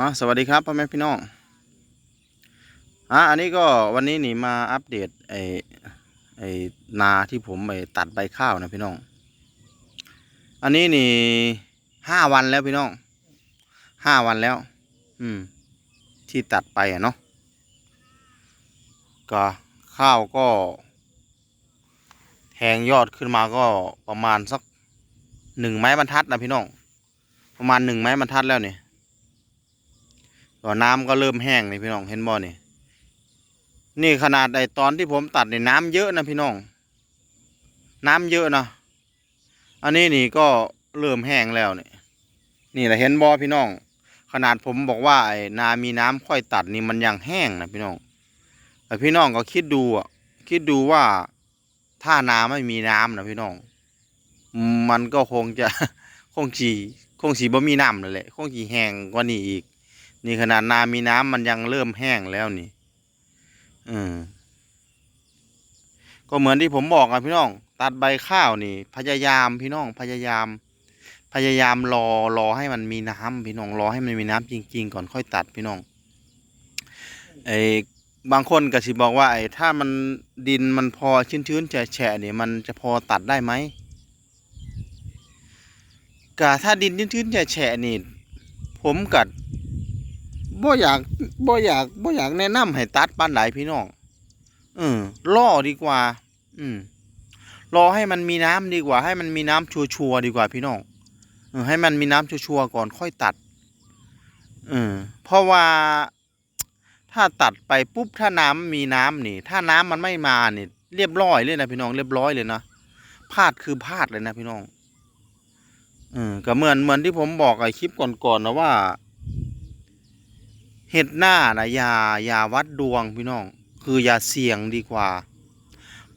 อ๋อสวัสดีครับพ่อแม่พี่น้องอะอันนี้ก็วันนี้นี่มาอัปเดตไอไอนาที่ผมไปตัดใบข้าวนะพี่น้อง อันนี้นี่ห้าวันแล้วพี่น้องห้าวันแล้ว อืม ที่ตัดไปอะเนาะก็ข้าวก็แทงยอดขึ้นมาก็ประมาณสักหนึ่งไม้บรรทัดนะพี่น้อง ประมาณหนึ่งไม้บรรทัดแล้วเนี่ย ก็น้ำก็เริ่มแห้งนี่พี่น้องเห็นบ่นี่นี่ขนาดไอตอนที่ผมตัดนี่น้ำเยอะนะพี่น้อง น้ำเยอะนะอันนี้นี่ก็เริ่มแห้งแล้วนี่นี่แหละเห็นบ่พี่น้อง ขนาดผมบอกว่าไอ้นามีน้ำค่อยตัดนี่มันยังแห้งนะพี่น้องแต่พี่น้องก็คิดดูอะคิดดูว่าถ้านาไม่มีน้ำนะพี่น้อง มันก็คงจะคงสีคงสีบ่มีน้ำนั่นแหละคงสีแห้งกว่านี้อีก นี่ขนาดนามีน้ำมันยังเริ่มแห้งแล้วนี่อืมก็เหมือนที่ผมบอกอะพี่น้อง ตัดใบข้าวนี่ พยายามพี่น้องพยายาม พยายามรอรอให้มันมีน้ำพี่น้องรอให้มันมีน้ำจริง ๆ ก่อนค่อยตัดพี่น้องไอ้บางคนก็สิบอกว่าไอ้ถ้ามันดินมันพอชื้นๆแฉะๆเนี่ยมันจะพอตัดได้ไหมก็ถ้าดินชื้นๆแฉะๆนี่ ผมกัด บ่อยากบ่อยากบ่อยากแนะนำให้ตัดปานใดพี่น้องเออล่อดีกว่า อืมรอให้มันมีน้ำดีกว่า ให้มันมีน้ำชัวร์ดีกว่าพี่น้องเออให้มันมีน้ำชัวร์ก่อนค่อยตัดเออเพราะว่า ถ้าตัดไปปุ๊บถ้าน้ำมีน้ำนี่ ถ้าน้ำมันไม่มานี่เรียบร้อยเลยนะพี่น้องเรียบร้อยเลยนะพลาดคือพลาดเลยนะพี่น้องเออก็เหมือนเหมือนที่ผมบอกไอ้คลิปก่อนๆนะว่า เห็ดหน้านะยายาวัดดวงพี่น้อง คือยาเสี่ยงดีกว่า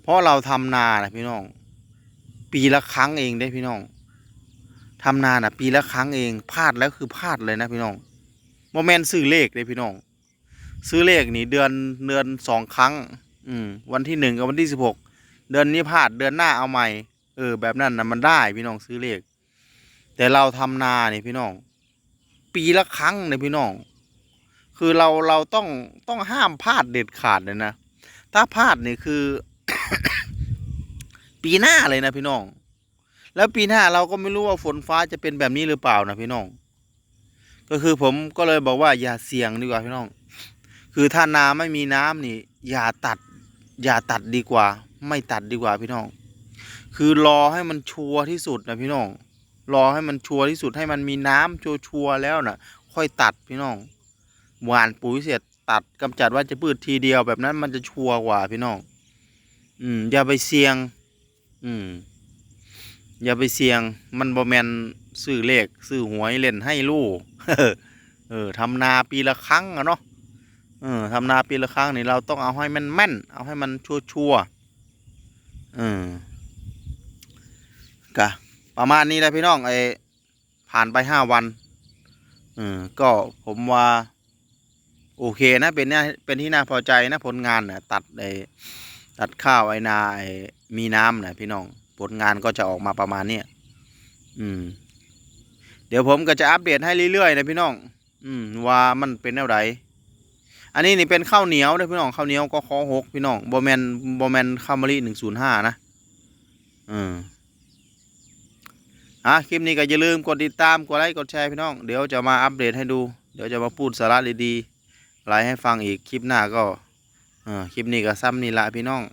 เพราะเราทำนานะพี่น้อง ปีละครั้งเองได้พี่น้องทำนาน่ะปีละครั้งเองพลาดแล้วคือพลาดเลยนะพี่น้องโมเมนต์ซื้อเลขเลยพี่น้อง ซื้อเลขนี่เดือนเดือนสองครั้ง อืมวันที่หนึ่งกับวันที่สิบหกเดือนนี้พลาดเดือนหน้าเอาใหม่ เออ แบบนั้นนะมันได้พี่น้องซื้อเลข แต่เราทำนาเนี่ยพี่น้อง ปีละครั้งเนี่ยพี่น้อง คือเราเราต้องต้องห้ามพลาดเด็ดขาดเลยนะ ถ้าพลาดนี่คือ ปีหน้าเลยนะพี่น้อง แล้วปีหน้าเราก็ไม่รู้ว่าฝนฟ้าจะเป็นแบบนี้หรือเปล่านะพี่น้อง ก็คือผมก็เลยบอกว่าอย่าเสี่ยงดีกว่าพี่น้อง คือถ้านาไม่มีน้ำนี่ อย่าตัด อย่าตัดดีกว่า ไม่ตัดดีกว่าพี่น้อง คือรอให้มันชัวร์ที่สุดนะพี่น้อง รอให้มันชัวร์ที่สุดให้มันมีน้ำชัวร์แล้วน่ะ ค่อยตัดพี่น้อง หวานปุ๋ยเสร็จตัดกำจัดว่าจะพืชทีเดียวแบบนั้นมันจะชัวร์กว่าพี่น้อง อืม อย่าไปเสี่ยง อืม อย่าไปเสี่ยง มันบ่แมนซื้อเลขซื้อหวยเล่นให้ลูกเออทำนาปีละครั้งอะเนาะเออทำนาปีละครั้งนี่เราต้องเอาให้มันแม่น เอาให้มันชัวชัวร์ๆเออกะประมาณนี้แหละพี่น้องไอผ่านไปห้าวันเออก็ผมว่า โอเคนะเป็นเนี่ยเป็นที่น่าพอใจนะผลงานนะตัดไอตัดข้าวไอนาไอมีน้ำนะพี่น้องผลงานก็จะออกมาประมาณเนี้ยอืม เดี๋ยวผมก็จะอัปเดตให้เรื่อยๆนะพี่น้อง อืม ว่ามันเป็นแนวใดอันนี้นี่เป็นข้าวเหนียวนะพี่น้องข้าวเหนียวก็คอหกพี่น้องบอแมนบอแมนข้าวมะลิหนึ่งศูนย์ห้านะอืมอะคลิปนี้ก็อย่าลืมกดติดตามกดไลค์กดแชร์พี่น้อง เดี๋ยวจะมาอัปเดตให้ดู เดี๋ยวจะมาพูดสาระดีๆ ไลฟ์ให้ฟังอีกคลิปหน้าก็คลิปนี้ก็ซ้ำนี่ละพี่น้อง